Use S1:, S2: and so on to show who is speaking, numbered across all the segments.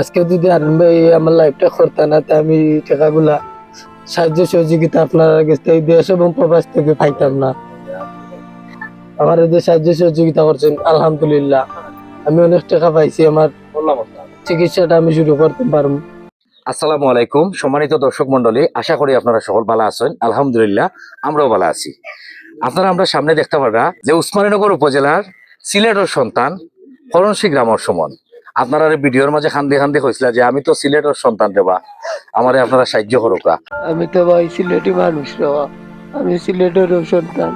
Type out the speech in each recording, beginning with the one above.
S1: আজকে যদি আরুন ভাই আমার লাইফটা করতে না, তা আমি টাকাগুলা সাহায্য সহযোগিতা আপনার কাছ দেশ এবং প্রবাস থেকে পাইতাম না। আমার যে সাহায্য সহযোগিতা করছেন, আলহামদুলিল্লাহ। আমি অনেক টাকা পাইছি, আমার চিকিৎসাটা আমি শুরু করতে পারব।
S2: আসসালামু আলাইকুম, সম্মানিত দর্শক মন্ডলী আশা করি আপনারা সকল ভালো আছেন। আলহামদুলিল্লাহ, আমরাও ভালো আছি। আপনারা আমরা সামনে দেখতে পারা যে উসমানীনগর উপজেলার সিলেটের সন্তান করণশী গ্রামের সমান আপনারা ভিডিওর মাঝে খান্দি খান্দি কইছিল যে আমি তো সিলেটের সন্তান দেবা আমারে আপনারা সাহায্য করুকা
S1: আমি তো ভাই সিলেটি মানুষ বাবা আমি সিলেটের সন্তান।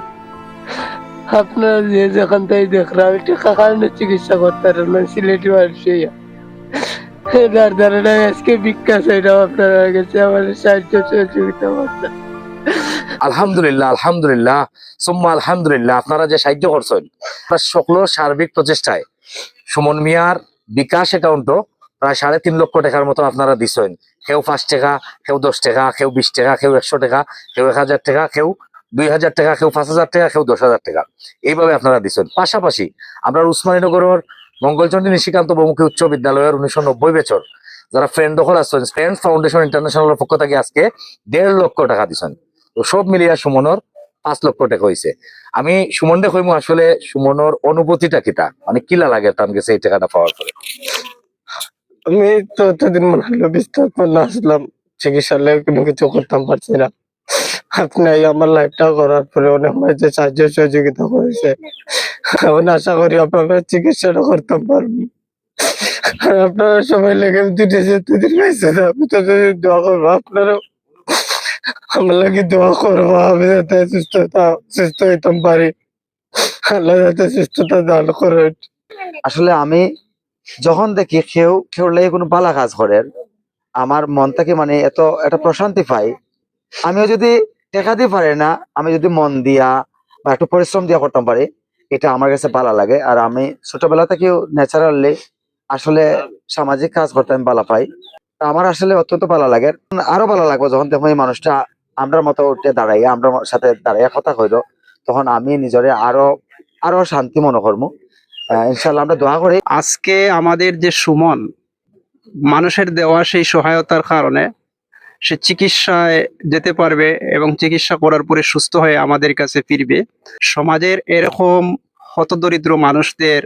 S1: আপনারা যে যেখান থেকে দেখলাম আমি টাকা কারণে চিকিৎসা করতে পারেন সিলেটি মানুষ যার দ্বারা আজকে ভিক্ষা চাইলাম আপনারা কাছে আমার সাহায্য সহযোগিতা করতেন
S2: আলহামদুলিল্লাহ আলহামদুলিল্লাহ। সুম্মা আলহামদুলিল্লাহ আপনারা যে সাহায্য করছেন সকলের সার্বিক প্রচেষ্টায়। সুমন মিয়ার বিকাশ অ্যাকাউন্টও প্রায় সাড়ে তিন লক্ষ টাকার মতো আপনারা দিছেন। কেউ পাঁচ টাকা, কেউ দশ টাকা, কেউ বিশ টাকা, কেউ একশো টাকা, কেউ এক হাজার টাকা, কেউ দুই হাজার টাকা, কেউ পাঁচ হাজার টাকা, কেউ দশ হাজার টাকা। এইভাবে আপনারা দিছেন। পাশাপাশি আমরা উসমানীনগরের মঙ্গলচন্ডী নিশিকান্ত বহুমুখী উচ্চ বিদ্যালয়ের উনিশশো নব্বই বছর যারা ফ্রেন্ড দখল আছেন ফ্রেন্ড ফাউন্ডেশন ইন্টারন্যাশনালের পক্ষ থেকে আজকে দেড় লক্ষ টাকা দিছেন। তো সব মিলিয়া সুমনের পাঁচ লক্ষ টাকা হয়েছে আমি সুমনদে কইমু আসলে সুমনের অনুভূতিটা কিতা? মানে কিলা লাগে তার কাছে এই টাকাটা পাওয়ার পরে?
S1: আমি তো এতদিন মনে হলো বিস্তার করে আসলাম, চিকিৎসালয়ে কোনো কিছু করতাম পারছি না। আপনি আমার লাইফটা করার পরে অনেক মাঝে সাহায্য সহযোগিতা করেছে। এখন আশা করি আপনারা চিকিৎসাটা করতে পারবেন। আপনারা সবাই লেগে দুটো দুদিন পাইছে আমি তো দোয়া করব। আপনারা দোয়া করব আমি যাতে সুস্থতা সুস্থ হইতাম পারি। আল্লাহ যাতে সুস্থতা দান করে।
S3: আসলে আমি যখন দেখি কেউ কেউ লাগে কোনো বালা কাজ করেন আমার মন থেকে মানে এত একটা প্রশান্তি পাই। আমিও যদি টেকা দিয়ে পারি না, আমি যদি মন দিয়া বা একটু পরিশ্রম দিয়া করতাম পারি, এটা আমার কাছে ভালো লাগে। আর আমি ছোটবেলা থেকেও ন্যাচারালি আসলে সামাজিক কাজ করতে আমি ভালো পাই। আমার আসলে অত্যন্ত ভালো লাগে। আরও ভালো লাগবে যখন দেখো এই মানুষটা আমরার মতো উঠে দাঁড়াইয়া আমরা সাথে দাঁড়াইয়া কথা কইল, তখন আমি নিজরে আরও আরও শান্তি মনে করব। ইনশাল্লাহ আমরা দোয়া করি।
S4: আজকে আমাদের যে সুমন, মানুষের দেওয়া সেই সহায়তার কারণে সে চিকিৎসায় যেতে পারবে এবং চিকিৎসা করার পরে সুস্থ হয়ে আমাদের কাছে ফিরবে। সমাজের এরকম হতদরিদ্র মানুষদের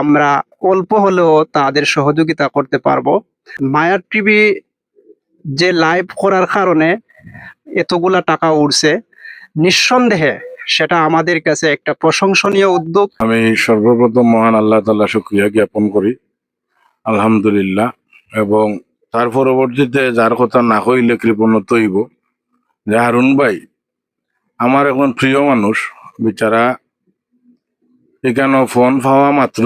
S4: আমরা অল্প হলেও তাদের সহযোগিতা করতে পারব। মায়ার টিভি যে লাইভ করার কারণে এতগুলা টাকা উঠছে নিঃসন্দেহে সেটা আমাদের কাছে একটা প্রশংসনীয় উদ্যোগ।
S5: আমি সর্বপ্রথম মহান আল্লাহ তাল্লাহ শুক্রিয়া জ্ঞাপন করি, আলহামদুলিল্লাহ, এবং তার পরবর্তীতে যার কথা না হইলে কৃপণত হইব, যে হারুন ভাই, আমার এখন প্রিয় মানুষ, বিচারা এখানে ফোন পাওয়া মাত্র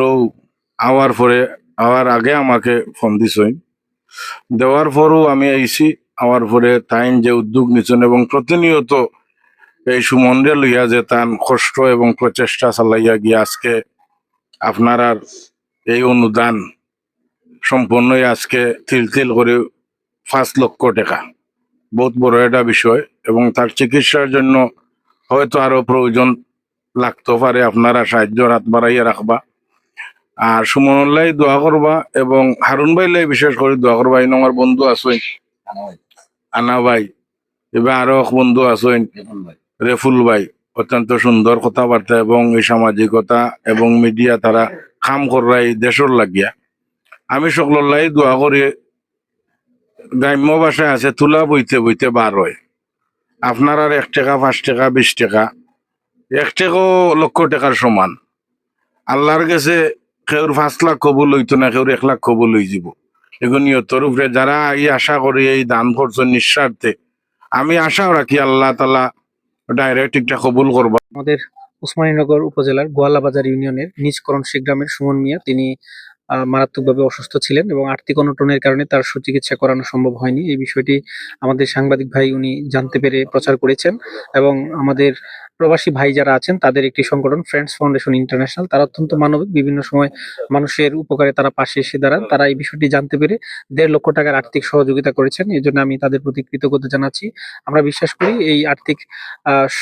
S5: আওয়ার পরে আওয়ার আগে আমাকে ফোন দিছই দেওয়ার পরও আমি আইছি, আওয়ার পরে তাইন যে উদ্যোগ নিছেন এবং প্রতিনিয়ত এই সুমন্ডে লইয়া যে তান কষ্ট এবং প্রচেষ্টা চালাইয়া গিয়া আজকে আপনার আর এই অনুদান সম্পূর্ণই আজকে তিল তিল করে পাঁচ লক্ষ টাকা। বহুত বড় একটা বিষয় এবং তার চিকিৎসার জন্য হয়তো আরও প্রয়োজন লাগতে পারে, আপনারা সাহায্য হাত বাড়াইয়া রাখবা। আর সুমনলাই দোয়া করবা এবং হারুন ভাইলাই বিশেষ করে দোয়া করবা। এই আমার বন্ধু আছেন? আনা ভাই এবার আরও এক বন্ধু আছেন? রেফুল ভাই অত্যন্ত সুন্দর কথাবার্তা এবং এই সামাজিকতা এবং মিডিয়া তারা কাম করা এই দেশের লাগিয়া। আমি সকলাই দোয়া করি। গ্রাম্য ভাষায় আছে তুলা বইতে বইতে বার হয়। আপনার আর এক টাকা পাঁচ টাকা বিশ টাকা এক টাকাও লক্ষ টাকার সমান। আল্লাহর কাছে কেউর পাঁচ লাখ কবুল হইতো না, কেউর এক লাখ কবুল হয়ে যাব। এগুলো তরুফরে যারা এই আশা করি এই দান করছেন নিঃস্বার্থে, আমি আশা রাখি আল্লাহ তালা ডাইরেক্ট একটা কবুল করবা।
S6: আমাদের উসমানীনগর উপজেলার গোয়ালাবাজার ইউনিয়নের নিজকরণ গ্রামের সুমন মিয়া, তিনি মারাত্মকভাবে অসুস্থ ছিলেন এবং আর্থিক অনটনের কারণে তার সুচিকিৎসা করানো সম্ভব হয়নি। এই বিষয়টি আমাদের সাংবাদিক ভাই উনি জানতে পেরে প্রচার করেছেন এবং আমাদের প্রবাসী ভাই যারা আছেন, তাদের একটি সংগঠন ফ্রেন্ডস ফাউন্ডেশন ইন্টারন্যাশনাল তারা অত্যন্ত মানবিক, বিভিন্ন সময় মানুষের উপকারে তারা পাশে এসে দাঁড়ান। তারা এই বিষয়টি জানতে পেরে দেড় লক্ষ টাকার আর্থিক সহযোগিতা করেছেন। এই জন্য আমি তাদের প্রতি কৃতজ্ঞতা জানাচ্ছি। আমরা বিশ্বাস করি এই আর্থিক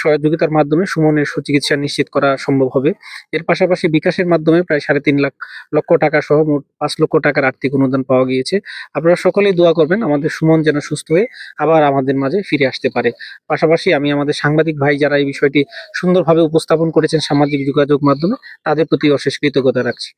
S6: সহযোগিতার মাধ্যমে সুমনের সুচিকিৎসা নিশ্চিত করা সম্ভব হবে। এর পাশাপাশি বিকাশের মাধ্যমে প্রায় সাড়ে তিন লাখ, লক্ষ টাকা সহ মোট পাঁচ লক্ষ টাকার আর্থিক অনুদান পাওয়া গিয়েছে। আপনারা সকলেই দোয়া করবেন, আমাদের সুমন যেন সুস্থ হয়ে আবার আমাদের মাঝে ফিরে আসতে পারে। পাশাপাশি আমি আমাদের সাংবাদিক ভাই যারা এই বিষয়টি সুন্দরভাবে উপস্থাপন করেছেন সামাজিক যোগাযোগ মাধ্যমে, তাদের প্রতি অশেষ কৃতজ্ঞতা রাখছি।